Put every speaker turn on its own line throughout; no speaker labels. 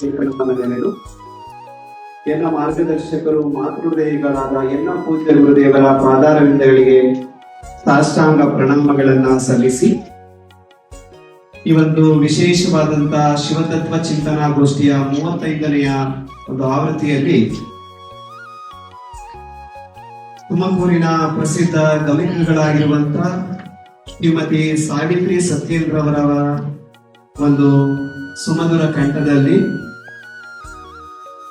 ಚೇತನದ ನೆಲೆದು ಎಲ್ಲ ಮಾರ್ಗದರ್ಶಕರು, ಮಾತೃದೇವಿಗಳಾದ ಎಲ್ಲ ಪೂಜ್ಯ ಗುರುದೇವರ ಪಾದಾರವಿಂದಗಳಿಗೆ ಸಾಷ್ಟಾಂಗ ಪ್ರಣಾಮಗಳನ್ನ ಸಲ್ಲಿಸಿ. ಈ ಒಂದು ವಿಶೇಷವಾದಂತಹ ಶಿವತತ್ವ ಚಿಂತನಾ ಗೋಷ್ಠಿಯ ಮೂವತ್ತೈದನೆಯ ಒಂದು ಆವೃತ್ತಿಯಲ್ಲಿ ತುಮಕೂರಿನ ಪ್ರಸಿದ್ಧ ಗವಿಗಳಾಗಿರುವಂತ ಶ್ರೀಮತಿ ಸಾವಿತ್ರಿ ಸತ್ಯೇಂದ್ರ ಅವರ ಒಂದು ಸುಮಧುರ ಕಂಠದಲ್ಲಿ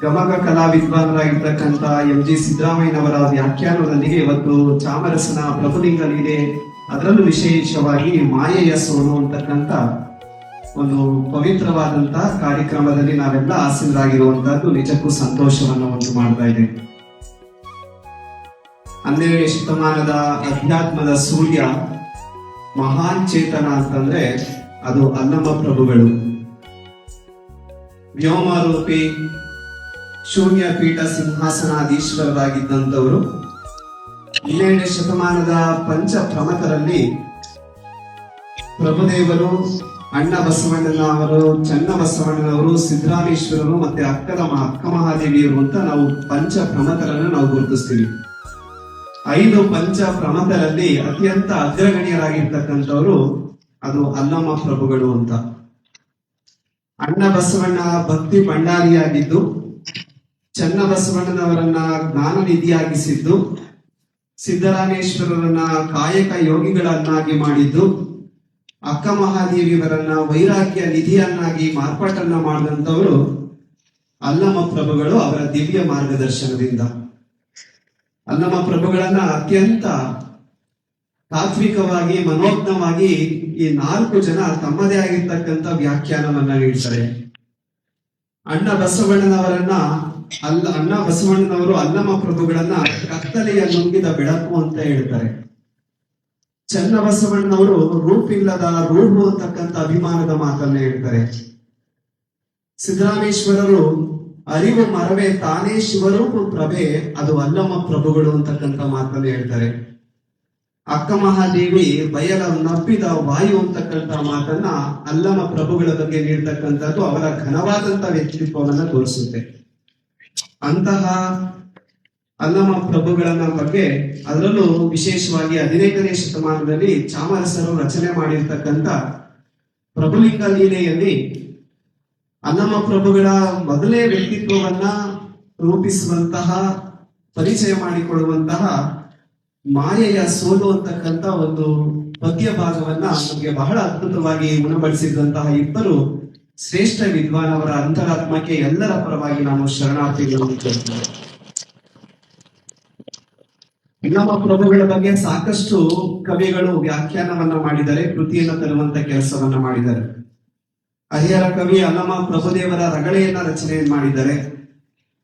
ಗಮಕ ಕಲಾ ವಿದ್ವಾನರಾಗಿರ್ತಕ್ಕಂಥ ಎಂ ಜಿ ಸಿದ್ದರಾಮಯ್ಯನವರ ವ್ಯಾಖ್ಯಾನದೊಂದಿಗೆ ಇವತ್ತು ಚಾಮರಸನ ಪ್ರಭುಲಿಂಗಲಿದೆ ಅದರಲ್ಲೂ ವಿಶೇಷವಾಗಿ ಮಾಯೆಯ ಸೋನು ಅಂತಕ್ಕಂಥ ಒಂದು ಪವಿತ್ರವಾದಂತ ಕಾರ್ಯಕ್ರಮದಲ್ಲಿ ನಾವೆಲ್ಲ ಆಸೀನರಾಗಿರುವಂತಹದ್ದು ನಿಜಕ್ಕೂ ಸಂತೋಷವನ್ನು ಉಂಟು ಮಾಡ್ತಾ ಇದೆ. ಹನ್ನೆರಡನೇ ಶತಮಾನದ ಅಧ್ಯಾತ್ಮದ ಸೂರ್ಯ ಮಹಾನ್ ಚೇತನ ಅಂತಂದ್ರೆ ಅದು ಅನ್ನಮ್ಮ ಪ್ರಭುಗಳು. ವ್ಯೋಮಾರೂಪಿ ಶೂನ್ಯ ಪೀಠ ಸಿಂಹಾಸನಾಧೀಶ್ವರರಾಗಿದ್ದಂಥವರು ಹನ್ನೆರಡು ಶತಮಾನದ ಪಂಚ ಪ್ರಮಥರಲ್ಲಿ ಪ್ರಭುದೇವರು, ಅಣ್ಣ ಬಸವಣ್ಣನವರು, ಚನ್ನ ಬಸವಣ್ಣನವರು, ಸಿದ್ದರಾಮೇಶ್ವರರು ಮತ್ತೆ ಅಕ್ಕದ ಅಕ್ಕ ಮಹಾದೇವಿಯರು ಅಂತ ನಾವು ಪಂಚ ಪ್ರಮಥರನ್ನು ನಾವು ಗುರುತಿಸ್ತೀವಿ. ಐದು ಪಂಚ ಪ್ರಮಥರಲ್ಲಿ ಅತ್ಯಂತ ಅಗ್ರಗಣ್ಯರಾಗಿರ್ತಕ್ಕಂಥವರು ಅದು ಅಲ್ಲಮ್ಮ ಪ್ರಭುಗಳು ಅಂತ. ಅಣ್ಣ ಬಸವಣ್ಣ ಭಕ್ತಿ ಭಂಡಾರಿಯಾಗಿದ್ದು ಚನ್ನ ಬಸವಣ್ಣನವರನ್ನ ಜ್ಞಾನ ನಿಧಿಯಾಗಿಸಿದ್ದು ಸಿದ್ದರಾಮೇಶ್ವರರನ್ನ ಕಾಯಕ ಯೋಗಿಗಳನ್ನಾಗಿ ಮಾಡಿದ್ದು, ಅಕ್ಕ ಮಹಾದೇವಿಯವರನ್ನ ವೈರಾಗ್ಯ ನಿಧಿಯನ್ನಾಗಿ ಮಾರ್ಪಾಟನ್ನ ಮಾಡಿದಂಥವರು ಅಲ್ಲಮ್ಮ ಪ್ರಭುಗಳು ಅವರ ದಿವ್ಯ ಮಾರ್ಗದರ್ಶನದಿಂದ. ಅಲ್ಲಮ್ಮ ಪ್ರಭುಗಳನ್ನ ಅತ್ಯಂತ ತಾತ್ವಿಕವಾಗಿ, ಮನೋಜ್ಞವಾಗಿ ಈ ನಾಲ್ಕು ಜನ ತಮ್ಮದೇ ಆಗಿರ್ತಕ್ಕಂಥ ವ್ಯಾಖ್ಯಾನವನ್ನ ನೀಡ್ತಾರೆ. ಅಣ್ಣ ಬಸವಣ್ಣನವರನ್ನ, ಅಲ್ಲ, ಅಣ್ಣ ಬಸವಣ್ಣನವರು ಅಲ್ಲಮ್ಮ ಪ್ರಭುಗಳನ್ನ ಕತ್ತಲೆಯ ನುಂಗಿದ ಬೆಳಕು ಅಂತ ಹೇಳ್ತಾರೆ. ಚನ್ನ ಬಸವಣ್ಣನವರು ರೂಪಿಲ್ಲದ ರೂಢು ಅಂತಕ್ಕಂಥ ಅಭಿಮಾನದ ಮಾತನ್ನ ಹೇಳ್ತಾರೆ. ಸಿದ್ದರಾಮೇಶ್ವರರು, ಅರಿವು ಮರವೇ ತಾನೇ ಶಿವರೂಪ ಪ್ರಭೆ, ಅದು ಅಲ್ಲಮ್ಮ ಪ್ರಭುಗಳು ಅಂತಕ್ಕಂಥ ಮಾತನ್ನ ಹೇಳ್ತಾರೆ. ಅಕ್ಕ ಮಹಾದೇವಿ ಬಯಲ ನಪ್ಪಿದ ವಾಯು ಅಂತಕ್ಕಂಥ ಮಾತನ್ನ ಅಲ್ಲಮ ಪ್ರಭುಗಳ ಬಗ್ಗೆ ನೀಡ್ತಕ್ಕಂಥದ್ದು ಅವರ ಘನವಾದಂತ ವ್ಯಕ್ತಿತ್ವವನ್ನ ತೋರಿಸುತ್ತೆ. ಅಂತಹ ಅಲ್ಲಮ ಪ್ರಭುಗಳನ್ನ ಬಗ್ಗೆ ಅದರಲ್ಲೂ ವಿಶೇಷವಾಗಿ ಹದಿನೈದನೇ ಶತಮಾನದಲ್ಲಿ ಚಾಮರಸರು ರಚನೆ ಮಾಡಿರ್ತಕ್ಕಂಥ ಪ್ರಭುಲಿಂಗ ಲೀಲೆಯಲ್ಲಿ ಅಲ್ಲಮ ಪ್ರಭುಗಳ ಮೊದಲೇ ವ್ಯಕ್ತಿತ್ವವನ್ನ ರೂಪಿಸುವಂತಹ, ಪರಿಚಯ ಮಾಡಿಕೊಡುವಂತಹ ಮಾಯೆಯ ಸೋಲು ಅಂತಕ್ಕಂತ ಒಂದು ಪದ್ಯ ಭಾಗವನ್ನ ನಮಗೆ ಬಹಳ ಅದ್ಭುತವಾಗಿ ಉಣಬಡಿಸಿದಂತಹ ಇಬ್ಬರು ಶ್ರೇಷ್ಠ ವಿದ್ವಾನ್ ಅವರ ಅಂತರಾತ್ಮಕ್ಕೆ ಎಲ್ಲರ ಪರವಾಗಿ ನಾನು ಶರಣಾರ್ಥಿಗಳು ನಮ್ಮ ಪ್ರಭುಗಳ ಬಗ್ಗೆ ಸಾಕಷ್ಟು ಕವಿಗಳು ವ್ಯಾಖ್ಯಾನವನ್ನ ಮಾಡಿದ್ದಾರೆ, ಕೃತಿಯನ್ನು ತರುವಂತ ಕೆಲಸವನ್ನ ಮಾಡಿದ್ದಾರೆ. ಹರಿಹರ ಕವಿ ಅಲ್ಲಮ ಪ್ರಭುದೇವರ ರಗಳೆಯನ್ನ ರಚನೆ ಮಾಡಿದ್ದಾರೆ.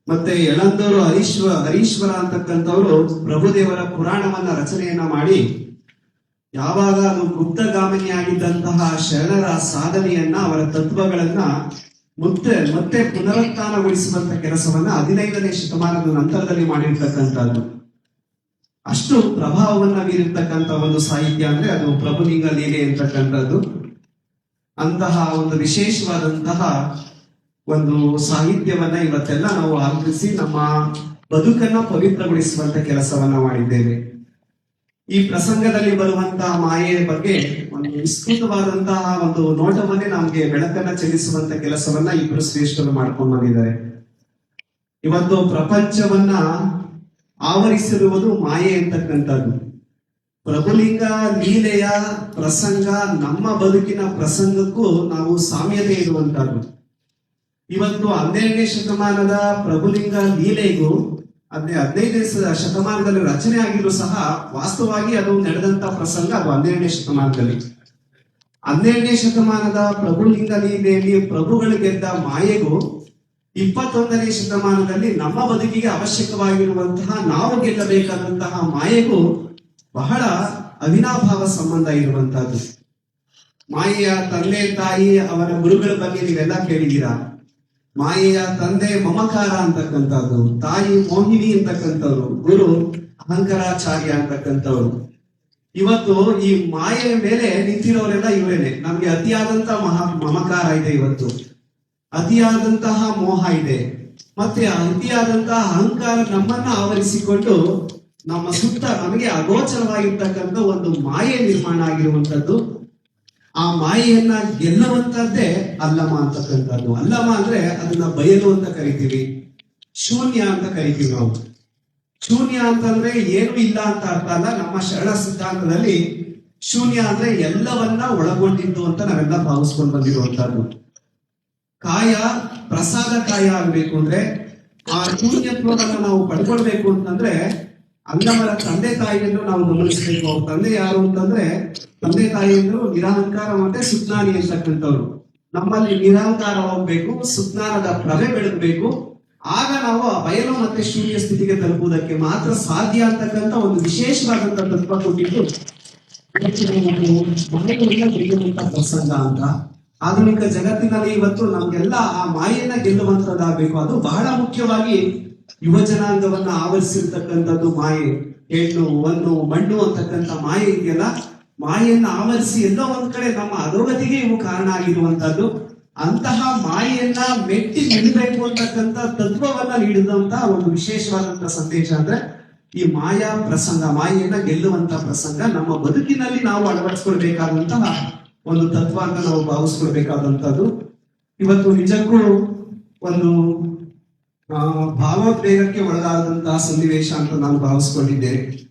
ಮತ್ತೆ ಎಳಂದವರು ಹರೀಶ್ವ, ಹರೀಶ್ವರ ಅಂತಕ್ಕಂಥವರು ಪ್ರಭುದೇವರ ಪುರಾಣವನ್ನ ರಚನೆಯನ್ನ ಮಾಡಿ, ಯಾವಾಗ ಗುಪ್ತಗಾಮಿನಿಯಾಗಿದ್ದಂತಹ ಶರಣರ ಸಾಧನೆಯನ್ನ, ಅವರ ತತ್ವಗಳನ್ನ ಮತ್ತೆ ಮತ್ತೆ ಪುನರುತ್ಥಾನಗೊಳಿಸುವಂತ ಕೆಲಸವನ್ನ ಹದಿನೈದನೇ ಶತಮಾನದ ನಂತರದಲ್ಲಿ ಮಾಡಿರ್ತಕ್ಕಂಥದ್ದು. ಅಷ್ಟು ಪ್ರಭಾವವನ್ನ ಬೀರಿರ್ತಕ್ಕಂಥ ಒಂದು ಸಾಹಿತ್ಯ ಅಂದ್ರೆ ಅದು ಪ್ರಭುಲಿಂಗ ಲೀಲೆ ಅಂತಕ್ಕಂಥದ್ದು. ಅಂತಹ ಒಂದು ವಿಶೇಷವಾದಂತಹ ಒಂದು ಸಾಹಿತ್ಯವನ್ನ ಇವತ್ತೆಲ್ಲ ನಾವು ಆಲೋಚಿಸಿ ನಮ್ಮ ಬದುಕನ್ನ ಪವಿತ್ರಗೊಳಿಸುವಂತ ಕೆಲಸವನ್ನ ಮಾಡಿದ್ದೇವೆ. ಈ ಪ್ರಸಂಗದಲ್ಲಿ ಬರುವಂತಹ ಮಾಯೆಯ ಬಗ್ಗೆ ಒಂದು ವಿಸ್ತೃತವಾದಂತಹ ಒಂದು ನೋಟವನ್ನೇ ನಮ್ಗೆ ಬೆಳಕನ್ನ ಚಲಿಸುವಂತ ಕೆಲಸವನ್ನ ಇಬ್ಬರು ಶ್ರೇಷ್ಠರು ಮಾಡ್ಕೊಂಡು ಬಂದಿದ್ದಾರೆ. ಇವತ್ತು ಪ್ರಪಂಚವನ್ನ ಆವರಿಸಿರುವುದು ಮಾಯೆ ಅಂತಕ್ಕಂಥದ್ದು. ಪ್ರಭುಲಿಂಗ, ಲೀಲೆಯ ಪ್ರಸಂಗ, ನಮ್ಮ ಬದುಕಿನ ಪ್ರಸಂಗಕ್ಕೂ ನಾವು ಸಾಮ್ಯತೆ ಇರುವಂತಹದ್ದು ಇವತ್ತು ಹನ್ನೆರಡನೇ ಶತಮಾನದ ಪ್ರಭುಲಿಂಗ ಲೀಲೆಗೂ ಅದೇ ಹದಿನೈದನೇ ಶತಮಾನದಲ್ಲಿ ರಚನೆ ಆಗಿದ್ರು ಸಹ ವಾಸ್ತವವಾಗಿ ಅದು ನಡೆದಂತ ಪ್ರಸಂಗ ಅದು ಹನ್ನೆರಡನೇ ಶತಮಾನದಲ್ಲಿ. ಹನ್ನೆರಡನೇ ಶತಮಾನದ ಪ್ರಭುಲಿಂಗ ಲೀಲೆಯಲ್ಲಿ ಪ್ರಭುಗಳು ಗೆದ್ದ ಮಾಯೆಗೂ ಇಪ್ಪತ್ತೊಂದನೇ ಶತಮಾನದಲ್ಲಿ ನಮ್ಮ ಬದುಕಿಗೆ ಅವಶ್ಯಕವಾಗಿರುವಂತಹ ನಾವು ಗೆಲ್ಲಬೇಕಾದಂತಹ ಮಾಯೆಗೂ ಬಹಳ ಅವಿನಾಭಾವ ಸಂಬಂಧ ಇರುವಂತಹದ್ದು. ಮಾಯೆಯ ತಂದೆ ತಾಯಿ ಅವರ ಗುರುಗಳ ಬಗ್ಗೆ ನೀವೆಲ್ಲ ಕೇಳಿದ್ದೀರಾ? ಮಾಯೆಯ ತಂದೆ ಮಮಕಾರ ಅಂತಕ್ಕಂಥದ್ದು, ತಾಯಿ ಮೋಹಿನಿ ಅಂತಕ್ಕಂಥವ್ರು, ಗುರು ಅಹಂಕಾರಾಚಾರ್ಯ ಅಂತಕ್ಕಂಥವ್ರು. ಇವತ್ತು ಈ ಮಾಯೆಯ ಮೇಲೆ ನಿಂತಿರೋರೆಲ್ಲ ಇವರೇನೆ. ನಮ್ಗೆ ಅತಿಯಾದಂತ ಮಹಾ ಮಮಕಾರ ಇದೆ ಇವತ್ತು. ಅತಿಯಾದಂತಹ ಮೋಹ ಇದೆ. ಮತ್ತೆ ಅತಿಯಾದಂತಹ ಅಹಂಕಾರ ನಮ್ಮನ್ನ ಆವರಿಸಿಕೊಂಡು ನಮ್ಮ ಸುತ್ತ ನಮಗೆ ಅಗೋಚರವಾಗಿರ್ತಕ್ಕಂಥ ಒಂದು ಮಾಯೆ ನಿರ್ಮಾಣ ಆಗಿರುವಂತದ್ದು ಆ ಮಾಯೆಯನ್ನ ಗೆಲ್ಲುವಂತದ್ದೇ ಅಲ್ಲಮ ಅಂತಕ್ಕಂಥದ್ದು ಅಲ್ಲಮ ಅಂದ್ರೆ ಅದನ್ನ ಬಯಲು ಅಂತ ಕರಿತೀವಿ. ಶೂನ್ಯ ಅಂತ ಕರಿತೀವಿ ನಾವು. ಶೂನ್ಯ ಅಂತಂದ್ರೆ ಏನು ಇಲ್ಲ ಅಂತ ಅರ್ಥ ಅಲ್ಲ. ನಮ್ಮ ಶರಣ ಸಿದ್ಧಾಂತದಲ್ಲಿ ಶೂನ್ಯ ಅಂದ್ರೆ ಎಲ್ಲವನ್ನ ಒಳಗೊಂಡಿದ್ದು ಅಂತ ನಾವೆಲ್ಲ ಭಾವಿಸ್ಕೊಂಡು ಬಂದಿರುವಂತದ್ದು ಕಾಯ, ಪ್ರಸಾದ ಕಾಯ ಆಗ್ಬೇಕು ಅಂದ್ರೆ ಆ ಶೂನ್ಯತ್ವವನ್ನು ನಾವು ಪಡ್ಕೊಳ್ಬೇಕು ಅಂತಂದ್ರೆ ಅಂಗಮರ ತಂದೆ ತಾಯಿಯನ್ನು ನಾವು ಗಮನಿಸಬೇಕು. ಅವ್ರ ತಂದೆ ಯಾರು ಅಂತಂದ್ರೆ, ತಂದೆ ತಾಯಿಯಂದ್ರು ನಿರಹಂಕಾರ ಮತ್ತೆ ಸುಜ್ಞಾನಿ ಅಂತಕ್ಕಂಥವ್ರು. ನಮ್ಮಲ್ಲಿ ನಿರಹಂಕಾರ ಹೋಗ್ಬೇಕು, ಸುಜ್ಞಾನದ ಪ್ರಭೆ ಬೆಳಗ್ಬೇಕು. ಆಗ ನಾವು ಆ ಬಯಲು ಮತ್ತೆ ಶೂನ್ಯ ಸ್ಥಿತಿಗೆ ತಲುಪುವುದಕ್ಕೆ ಮಾತ್ರ ಸಾಧ್ಯ ಅಂತಕ್ಕಂಥ ಒಂದು ವಿಶೇಷವಾದಂತ ತತ್ವ ಕೊಟ್ಟಿದ್ದು ಪ್ರಸಂಗ ಅಂತ. ಆಧುನಿಕ ಜಗತ್ತಿನಲ್ಲಿ ಇವತ್ತು ನಮ್ಗೆಲ್ಲ ಆ ಮಾಯನ್ನ ಗೆಲ್ಲುವಂತದ್ದಾಗಬೇಕು ಅದು ಬಹಳ ಮುಖ್ಯವಾಗಿ ಯುವ ಜನಾಂಗವನ್ನ ಆವರಿಸಿರ್ತಕ್ಕಂಥದ್ದು ಮಾಯೆ. ಹೆಣ್ಣು ಒಂದು ಮಣ್ಣು ಅಂತಕ್ಕಂಥ ಮಾಯೆ ಇದೆಯಲ್ಲ? ಮಾಯೆಯನ್ನ ಆವರಿಸಿ ಎಲ್ಲೋ ಒಂದ್ ಕಡೆ ನಮ್ಮ ಅಧೋಗತಿಗೆ ಇವು ಕಾರಣ ಆಗಿರುವಂತದ್ದು ಅಂತಹ ಮಾಯೆಯನ್ನ ಮೆಟ್ಟಿ ನಿಲ್ಬೇಕು ಅಂತಕ್ಕಂಥ ತತ್ವವನ್ನ ನೀಡಿದಂತ ಒಂದು ವಿಶೇಷವಾದಂತ ಸಂದೇಶ ಅಂದ್ರೆ, ಈ ಮಾಯಾ ಪ್ರಸಂಗ, ಮಾಯೆಯನ್ನ ಗೆಲ್ಲುವಂತ ಪ್ರಸಂಗ ನಮ್ಮ ಬದುಕಿನಲ್ಲಿ ನಾವು ಅಳವಡಿಸ್ಕೊಳ್ಬೇಕಾದಂತಹ ಒಂದು ತತ್ವ ಅಂತ ನಾವು ಭಾವಿಸ್ಕೊಳ್ಬೇಕಾದಂತದ್ದು ಇವತ್ತು ನಿಜಕ್ಕೂ ಒಂದು ಭಾವೋದ್ವೇಗಕ್ಕೆ ಒಳಗಾದಂತಹ ಸನ್ನಿವೇಶ ಅಂತ ನಾನು ಭಾವಿಸ್ಕೊಂಡಿದ್ದೇನೆ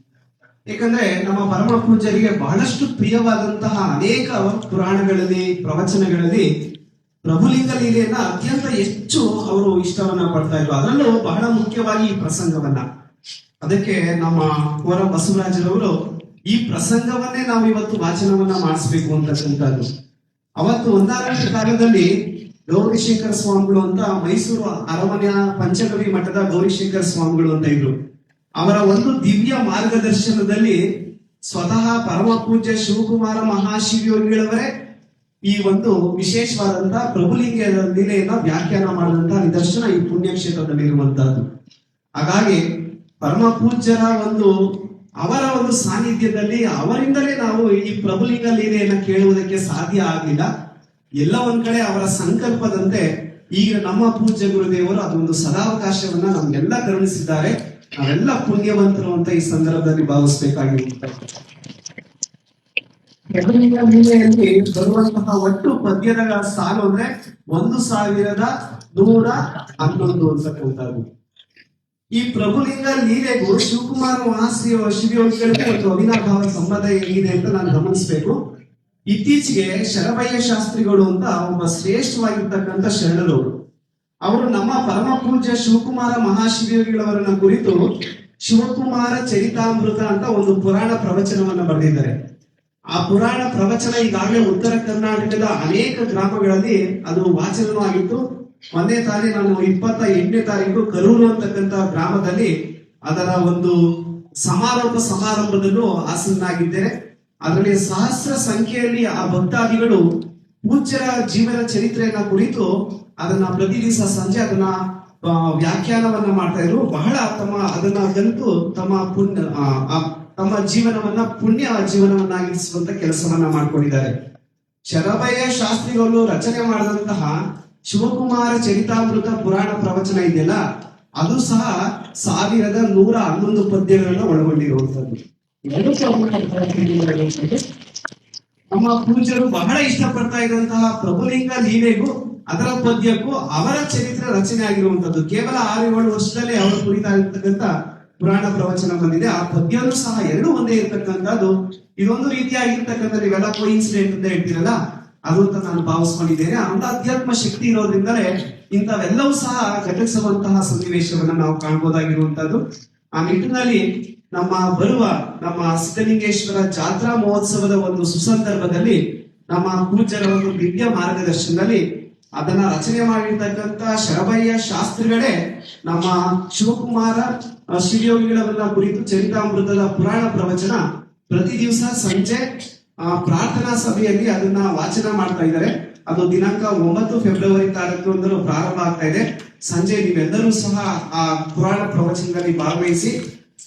ಯಾಕಂದ್ರೆ ನಮ್ಮ ಪರಮ ಪೂಜ್ಯರಿಗೆ ಬಹಳಷ್ಟು ಪ್ರಿಯವಾದಂತಹ ಅನೇಕ ಪುರಾಣಗಳಲ್ಲಿ, ಪ್ರವಚನಗಳಲ್ಲಿ ಪ್ರಭುಲಿಂಗ ಲೀಲೆಯನ್ನ ಅತ್ಯಂತ ಹೆಚ್ಚು ಅವರು ಇಷ್ಟವನ್ನ ಪಡ್ತಾ ಇದ್ರು. ಅದರಲ್ಲೂ ಬಹಳ ಮುಖ್ಯವಾಗಿ ಈ ಪ್ರಸಂಗವನ್ನ. ಅದಕ್ಕೆ ನಮ್ಮ ಕೋರ ಬಸವರಾಜರವರು ಈ ಪ್ರಸಂಗವನ್ನೇ ನಾವು ಇವತ್ತು ವಾಚನವನ್ನ ಮಾಡಿಸ್ಬೇಕು ಅಂತಕ್ಕಂಥದ್ದು. ಅವತ್ತು ಒಂದಾನೊಂದು ಕಾಲದಲ್ಲಿ ಗೌರಿಶಂಕರ ಸ್ವಾಮಿಗಳು ಅಂತ ಮೈಸೂರು ಅರಮನೆಯ ಪಂಚಗವಿ ಮಠದ ಗೌರಿಶೇಖರ ಸ್ವಾಮಿಗಳು ಅಂತ ಇದ್ರು. ಅವರ ಒಂದು ದಿವ್ಯ ಮಾರ್ಗದರ್ಶನದಲ್ಲಿ ಸ್ವತಃ ಪರಮ ಪೂಜ್ಯ ಶಿವಕುಮಾರ ಮಹಾಶಿವಯೋಗಿಗಳವರೇ ಈ ಒಂದು ವಿಶೇಷವಾದಂತಹ ಪ್ರಭುಲಿಂಗ ಲೀಲೆಯನ್ನ ವ್ಯಾಖ್ಯಾನ ಮಾಡಿದಂತಹ ನಿದರ್ಶನ ಈ ಪುಣ್ಯಕ್ಷೇತ್ರದಲ್ಲಿ ಇರುವಂತಹದ್ದು. ಹಾಗಾಗಿ ಪರಮ ಪೂಜ್ಯರ ಒಂದು ಅವರ ಒಂದು ಸಾನ್ನಿಧ್ಯದಲ್ಲಿ ಅವರಿಂದಲೇ ನಾವು ಈ ಪ್ರಭುಲಿಂಗ ಲೀಲೆಯನ್ನ ಕೇಳುವುದಕ್ಕೆ ಸಾಧ್ಯ ಆಗಲಿಲ್ಲ. ಎಲ್ಲ ಒಂದ್ ಕಡೆ ಅವರ ಸಂಕಲ್ಪದಂತೆ ಈಗ ನಮ್ಮ ಪೂಜ್ಯ ಗುರುದೇವರು ಅದೊಂದು ಸದಾವಕಾಶವನ್ನ ನಮ್ಗೆಲ್ಲ ಕರುಣಿಸಿದ್ದಾರೆ. ನಾವೆಲ್ಲ ಪುಣ್ಯವಂತರು ಅಂತ ಈ ಸಂದರ್ಭದಲ್ಲಿ ಭಾವಿಸ್ಬೇಕಾಗಿರುತ್ತೆ ಬರುವಂತಹ ಒಟ್ಟು ಪದ್ಯದ ಸಾಲು ಅಂದ್ರೆ ಒಂದು ಸಾವಿರದ ನೂರ ಹನ್ನೊಂದು ಅಂತಕ್ಕಂಥದ್ದು ಈ ಪ್ರಭುಲಿಂಗ ಲೀಲೆಗೂ ಶಿವಕುಮಾರ್ ಮಹಾಶ್ರೀ ಶಿವಯೋಗಿಗಳಿಗೂ ಒಂದು ಅವಿನಾಭಾವ ಸಂಬಂಧ ಏನಿದೆ ಅಂತ ನಾನು ಗಮನಿಸಬೇಕು. ಇತ್ತೀಚೆಗೆ ಶರಭಯ್ಯ ಶಾಸ್ತ್ರಿಗಳು ಅಂತ ಒಬ್ಬ ಶ್ರೇಷ್ಠವಾಗಿರ್ತಕ್ಕಂಥ ಶರಣರು ಅವರು. ನಮ್ಮ ಪರಮ ಪೂಜ್ಯ ಶಿವಕುಮಾರ ಮಹಾಶಿವಯೋಗಿಗಳವರನ್ನ ಕುರಿತು ಶಿವಕುಮಾರ ಚರಿತಾಮೃತ ಅಂತ ಒಂದು ಪುರಾಣ ಪ್ರವಚನವನ್ನ ಬರೆದಿದ್ದಾರೆ. ಆ ಪುರಾಣ ಪ್ರವಚನ ಈಗಾಗಲೇ ಉತ್ತರ ಕರ್ನಾಟಕದ ಅನೇಕ ಗ್ರಾಮಗಳಲ್ಲಿ ಅದು ವಾಚನವಾಗಿತ್ತು ಒಂದೇ ತಾನೇ ನಾನು ಇಪ್ಪತ್ತ ಎಂಟನೇ ತಾರೀಕು ಕರೂರು ಅಂತಕ್ಕಂಥ ಗ್ರಾಮದಲ್ಲಿ ಅದರ ಒಂದು ಸಮಾರೋಪ ಸಮಾರಂಭದಲ್ಲೂ ಆಸೀನಾಗಿದ್ದೇನೆ ಅದರಲ್ಲಿ ಸಹಸ್ರ ಸಂಖ್ಯೆಯಲ್ಲಿ ಆ ಭಕ್ತಾದಿಗಳು ಪೂಜ್ಯರ ಜೀವನ ಚರಿತ್ರೆಯನ್ನ ಕುರಿತು ಅದನ್ನ ಪ್ರತಿ ದಿವಸ ಸಂಜೆ ಅದನ್ನ ವ್ಯಾಖ್ಯಾನವನ್ನ ಮಾಡ್ತಾ ಇದ್ರು. ಬಹಳ ತಮ್ಮ ಅದನ್ನ ಕಲಿತು ತಮ್ಮ ಪುಣ್ಯ ತಮ್ಮ ಜೀವನವನ್ನ ಪುಣ್ಯ ಜೀವನವನ್ನಾಗಿಸುವಂತ ಕೆಲಸವನ್ನ ಮಾಡ್ಕೊಂಡಿದ್ದಾರೆ. ಶರಭಯ್ಯ ಶಾಸ್ತ್ರಿಗಳು ರಚನೆ ಮಾಡಿದಂತಹ ಶಿವಕುಮಾರ ಚರಿತಾಮೃತ ಪುರಾಣ ಪ್ರವಚನ ಇದೆಯಲ್ಲ, ಅದು ಸಹ ಸಾವಿರದ ನೂರ ಹನ್ನೊಂದು ಪದ್ಯಗಳನ್ನ ಒಳಗೊಂಡಿರುವಂತದ್ದು ನಮ್ಮ ಪೂಜ್ಯರು ಬಹಳ ಇಷ್ಟಪಡ್ತಾ ಇದ್ದಂತಹ ಪ್ರಭುಲಿಂಗ ಲೀಲೆಗೂ, ಅದರ ಪದ್ಯಕ್ಕೂ ಅವರ ಚರಿತ್ರೆ ರಚನೆ ಆಗಿರುವಂತದ್ದು ಕೇವಲ ಆರು ಏಳು ವರ್ಷದಲ್ಲಿ ಅವರ ಕುರಿತಾಗಿರ್ತಕ್ಕಂಥ ಪುರಾಣ ಪ್ರವಚನ ಬಂದಿದೆ. ಆ ಪದ್ಯನೂ ಸಹ ಎರಡು ಒಂದೇ ಇರ್ತಕ್ಕಂಥದ್ದು. ಇದೊಂದು ರೀತಿಯಾಗಿರ್ತಕ್ಕಂಥ ನೀವೆಲ್ಲ ಕೋಇನ್ಸಿಡೆಂಟ್ ಅಂತ ಹೇಳ್ತೀರಲ್ಲ? ಅದು ಅಂತ ನಾನು ಭಾವಿಸ್ಕೊಂಡಿದ್ದೇನೆ. ಅಂತ ಅಧ್ಯಾತ್ಮ ಶಕ್ತಿ ಇರೋದ್ರಿಂದಲೇ ಇಂಥವೆಲ್ಲವೂ ಸಹ ಘಟಿಸುವಂತಹ ಸನ್ನಿವೇಶವನ್ನ ನಾವು ಕಾಣಬಹುದಾಗಿರುವಂತದ್ದು ಆ ನಿಟ್ಟಿನಲ್ಲಿ ನಮ್ಮ ಬರುವ ನಮ್ಮ ಸಿದ್ಧಲಿಂಗೇಶ್ವರ ಜಾತ್ರಾ ಮಹೋತ್ಸವದ ಒಂದು ಸುಸಂದರ್ಭದಲ್ಲಿ ನಮ್ಮ ಪೂಜ್ಯರ ಒಂದು ದಿವ್ಯ ಮಾರ್ಗದರ್ಶನದಲ್ಲಿ ಅದನ್ನ ರಚನೆ ಮಾಡಿರ್ತಕ್ಕಂತ ಶರಭಯ್ಯ ಶಾಸ್ತ್ರಿಗಳೇ ನಮ್ಮ ಶಿವಕುಮಾರ ಆ, ಶಿವಯೋಗಿಗಳವನ್ನ ಕುರಿತು ಚರಿತಾಮೃತದ ಪುರಾಣ ಪ್ರವಚನ ಪ್ರತಿ ದಿವಸ ಸಂಜೆ ಪ್ರಾರ್ಥನಾ ಸಭೆಯಲ್ಲಿ ಅದನ್ನ ವಾಚನ ಮಾಡ್ತಾ ಇದ್ದಾರೆ. ಅದು ದಿನಾಂಕ ಒಂಬತ್ತು ಫೆಬ್ರವರಿ ತಾರೀಕು ಪ್ರಾರಂಭ ಆಗ್ತಾ ಇದೆ. ಸಂಜೆ ನೀವೆಲ್ಲರೂ ಸಹ ಆ ಪುರಾಣ ಪ್ರವಚನದಲ್ಲಿ ಭಾಗವಹಿಸಿ,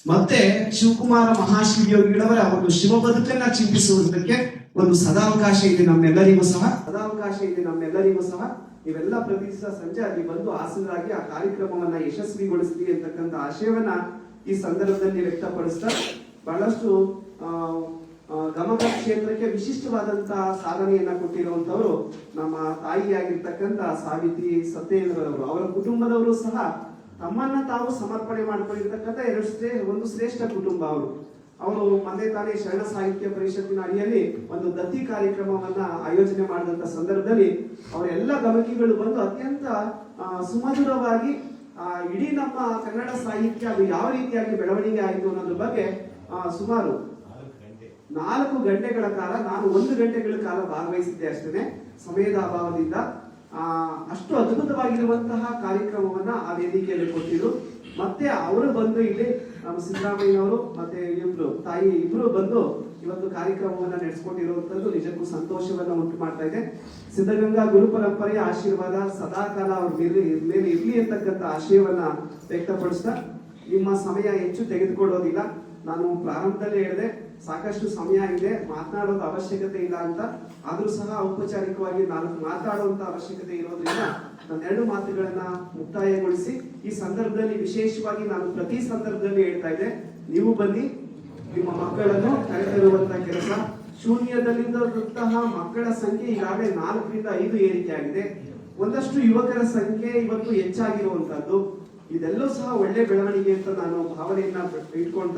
ಮತ್ತೆ ಶಿವಕುಮಾರ ಮಹಾಶಿವಯೋಗಿಗಳವರ ಒಂದು ಶಿವ ಬದುಕನ್ನ ಚಿಂತಿಸುವುದಕ್ಕೆ ಒಂದು ಸದಾವಕಾಶ ಇದೆ ನಮ್ಮೆಲ್ಲರಿಗೂ ಸಹ. ಸದಾವಕಾಶ ಇದೆ ನಮ್ಮೆಲ್ಲರಿಗೂ ಸಹ. ನೀವೆಲ್ಲ ಪ್ರತಿ ಸಂಜೆ ಅಲ್ಲಿ ಬಂದು ಆಸನರಾಗಿ ಆ ಕಾರ್ಯಕ್ರಮವನ್ನ ಯಶಸ್ವಿಗೊಳಿಸ್ತೀವಿ ಅಂತಕ್ಕಂಥ ಆಶಯವನ್ನ ಈ ಸಂದರ್ಭದಲ್ಲಿ ವ್ಯಕ್ತಪಡಿಸ್ತಾ ಬಹಳಷ್ಟು ಗಮಕ ಕ್ಷೇತ್ರಕ್ಕೆ ವಿಶಿಷ್ಟವಾದಂತಹ ಸಾಧನೆಯನ್ನ ಕೊಟ್ಟಿರುವಂತವರು ನಮ್ಮ ತಾಯಿಯಾಗಿರ್ತಕ್ಕಂಥ ಸಾವಿತ್ರಿ ಸತ್ಯೇಂದ್ರರವರು. ಅವರ ಕುಟುಂಬದವರು ಸಹ ತಮ್ಮನ್ನ ತಾವು ಸಮರ್ಪಣೆ ಮಾಡ್ಕೊಂಡಿರ್ತಕ್ಕಂಥ ಎರಡು ಶ್ರೇ, ಒಂದು ಶ್ರೇಷ್ಠ ಕುಟುಂಬ ಅವರು. ಅವರು ಮೊನ್ನೆ ತಾನೇ ಶರಣ ಸಾಹಿತ್ಯ ಪರಿಷತ್ತಿನ ಅಡಿಯಲ್ಲಿ ಒಂದು ದತ್ತಿ ಕಾರ್ಯಕ್ರಮವನ್ನ ಆಯೋಜನೆ ಮಾಡಿದಂತ ಸಂದರ್ಭದಲ್ಲಿ ಅವರೆಲ್ಲ ಗಮಕಿಗಳು ಬಂದು ಅತ್ಯಂತ ಸುಮಧುರವಾಗಿ ಇಡೀ ನಮ್ಮ ಕನ್ನಡ ಸಾಹಿತ್ಯ ಅದು ಯಾವ ರೀತಿಯಾಗಿ ಬೆಳವಣಿಗೆ ಆಯಿತು ಅನ್ನೋದ್ರ ಬಗ್ಗೆ ಸುಮಾರು ನಾಲ್ಕು ಗಂಟೆಗಳ ಕಾಲ, ನಾನು ಒಂದು ಗಂಟೆಗಳ ಕಾಲ ಭಾಗವಹಿಸಿದ್ದೆ ಅಷ್ಟೇ ಸಮಯದ ಅಭಾವದಿಂದ ಅಷ್ಟು ಅದ್ಭುತವಾಗಿರುವಂತಹ ಕಾರ್ಯಕ್ರಮವನ್ನ ಆ ವೇದಿಕೆಯಲ್ಲಿ ಕೊಟ್ಟಿದ್ರು. ಮತ್ತೆ ಅವರು ಬಂದು ಇಲ್ಲಿ ನಮ್ಮ ಸಿದ್ದರಾಮಯ್ಯನವರು, ಮತ್ತೆ ಇಬ್ರು ತಾಯಿ ಇಬ್ರು ಬಂದು ಇವತ್ತು ಕಾರ್ಯಕ್ರಮವನ್ನ ನಡೆಸ್ಕೊಂಡಿರುವಂತದ್ದು ನಿಜಕ್ಕೂ ಸಂತೋಷವನ್ನ ಉಂಟು ಮಾಡ್ತಾ ಇದೆ. ಸಿದ್ಧಗಂಗಾ ಗುರು ಪರಂಪರೆಯ ಆಶೀರ್ವಾದ ಸದಾಕಾಲ ಅವ್ರ ಮೇಲೆ ಮೇಲೆ ಇರ್ಲಿ ಅಂತಕ್ಕಂಥ ಆಶಯವನ್ನ ವ್ಯಕ್ತಪಡಿಸ್ತಾ, ನಿಮ್ಮ ಸಮಯ ಹೆಚ್ಚು ತೆಗೆದುಕೊಳ್ಳೋದಿಲ್ಲ. ನಾನು ಪ್ರಾರಂಭದಲ್ಲಿ ಹೇಳಿದೆ ಸಾಕಷ್ಟು ಸಮಯ ಇದೆ, ಮಾತನಾಡೋದು ಅವಶ್ಯಕತೆ ಇಲ್ಲ ಅಂತ. ಆದ್ರೂ ಸಹ ಔಪಚಾರಿಕವಾಗಿ ನಾನು ಮಾತಾಡುವಂತ ಅವಶ್ಯಕತೆ ಇರೋದ್ರಿಂದ ನನ್ನೆರಡು ಮಾತುಗಳನ್ನ ಮುಕ್ತಾಯಗೊಳಿಸಿ, ಈ ಸಂದರ್ಭದಲ್ಲಿ ವಿಶೇಷವಾಗಿ ನಾನು ಪ್ರತಿ ಸಂದರ್ಭದಲ್ಲಿ ಹೇಳ್ತಾ ಇದ್ದೆ, ನೀವು ಬನ್ನಿ, ನಿಮ್ಮ ಮಕ್ಕಳನ್ನು ಕರೆತರುವಂತ ಕೆಲಸ. ಶೂನ್ಯದಲ್ಲಿದ್ದಂತಹ ಮಕ್ಕಳ ಸಂಖ್ಯೆ ಈಗಾಗಲೇ ನಾಲ್ಕರಿಂದ ಐದು ಏರಿಕೆ ಆಗಿದೆ. ಒಂದಷ್ಟು ಯುವಕರ ಸಂಖ್ಯೆ ಇವತ್ತು ಹೆಚ್ಚಾಗಿರುವಂತದ್ದು. ಇದೆಲ್ಲೂ ಸಹ ಒಳ್ಳೆ ಬೆಳವಣಿಗೆ ಅಂತ ನಾನು ಭಾವನೆಯನ್ನ ಇಟ್ಕೊಂತ